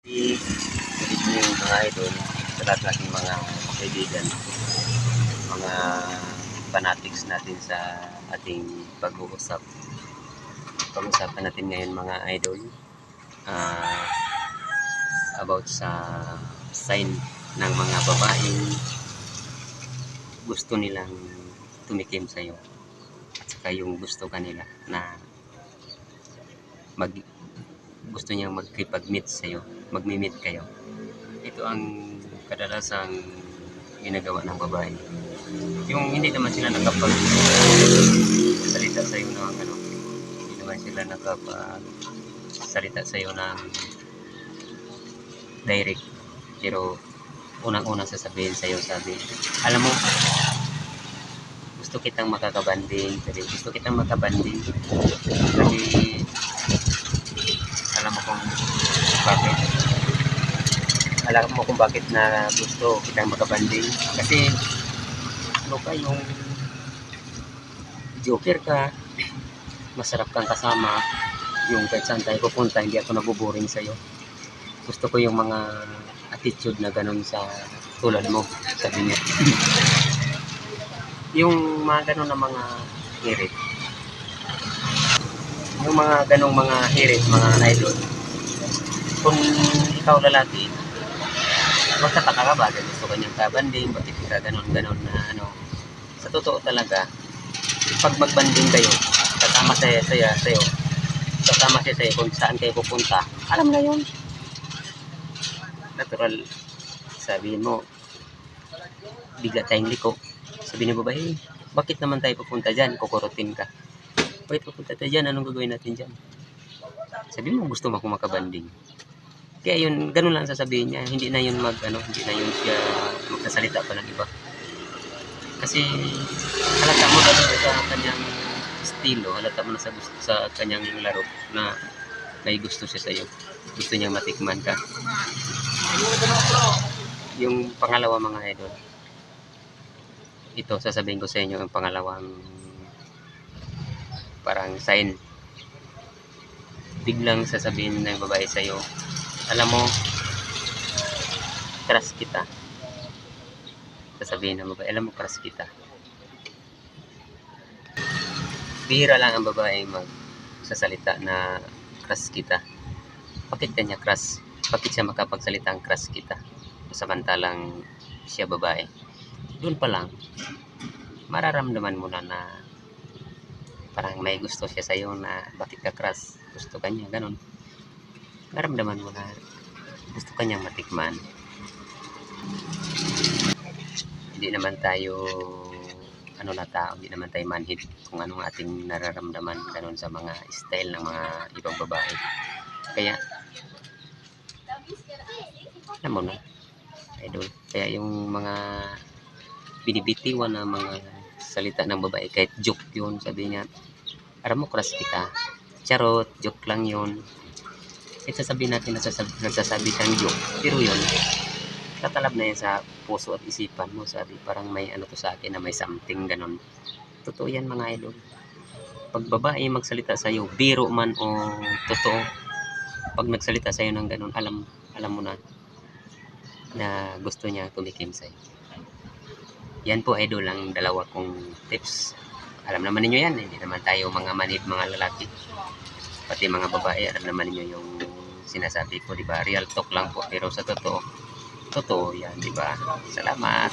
Good evening mga idol, sa lahat ng aking mga kaibigan, mga fanatics natin sa ating pag-uusap. Pag-usapan natin ngayon mga idol ah, about sa sign ng mga babaeng gusto nilang tumikim sa'yo at saka yung gusto kanila na mag gusto niyang magkipag-meet sa'yo, magmi-meet kayo. Ito ang kadalasang ginagawa ng babae. Yung hindi naman sila nakapag salita sa'yo ng ano, hindi naman sila nakapag salita sa'yo ng direct. Pero unang-unang sasabihin sa'yo, sabi, alam mo, gusto kitang makakabanding, sabi, gusto kitang makabanding. Sabi, alam mo kung bakit alam mo kung bakit na gusto kitang magkabanding kasi ano ka yung joker ka masarap kang kasama yung kahit saan tayo pupunta hindi ako nabuboring sa'yo. Gusto ko yung mga attitude na ganun sa tulad mo sabi niya. Yung mga ganun na mga hirit. Yung mga ganong mga hirit, mga idol, kung ikaw lalaki, magtataka ka ba? Gusto ka niyang kabanding, bakit ka ganon-ganon na ano. Sa totoo talaga, pag magbanding kayo, kasama saya, saya, sayo, kasama siya sa'yo kung saan kayo pupunta, alam na yun. Natural, sabihin mo, bigla tayong liko. Sabi ni babae, bakit naman tayo pupunta dyan? Kukurutin ka. Bakit pupunta tayo dyan? Anong gagawin natin dyan? Sabi mo, gusto mo akong makabanding. Kaya yun, ganun lang sasabihin niya. Hindi na yun mag, ano, hindi na yun siya magsasalita pa ng iba. Kasi, halata mo na sa kanyang estilo, halata mo na sa, gusto, sa kanyang laro na may gusto siya sa'yo. Gusto niya matikman ka. Yung pangalawa mga idol, ito sasabihin ko sa inyo yung pangalawang parang sign biglang sasabihin ng babae sa'yo alam mo crush kita. Sasabihin ng babae alam mo crush kita. Bihira lang ang babae mag sasalita na crush kita. Bakit kanya crush? Bakit siya makapagsalita ang crush kita? Samantalang siya babae. Doon pa lang mararamdaman mo na na parang may gusto siya sa'yo na bakit ka crush? Gusto kanya ganun naramdaman mo na gusto kanyang matikman. Hindi naman tayo ano na tao, hindi naman tayo manhid kung anong ating nararamdaman ganun sa mga style ng mga ibang babae. Kaya alam mo na idol. Kaya yung mga binibitiwan na mga salita ng babae kahit joke yun sabi niya alam mo crush kita charot joke lang yun kahit sasabihin natin nagsasabi, nagsasabi siyang joke pero yun tatalab na yan sa puso at isipan mo. Sabi parang may ano to sa akin na may something ganon totoo yan mga idol. Pag babae magsalita sa iyo biro man o totoo pag nagsalita sa iyo ng ganon alam alam mo na na gusto niya tumikim sa yan po idol ang dalawa kong tips. Alam naman ninyo yan hindi naman tayo mga manid mga lalaki. Pati mga babae alam naman ninyo yung sinasabi ko di ba? Real talk lang po pero sa totoo totoo yan di ba? Salamat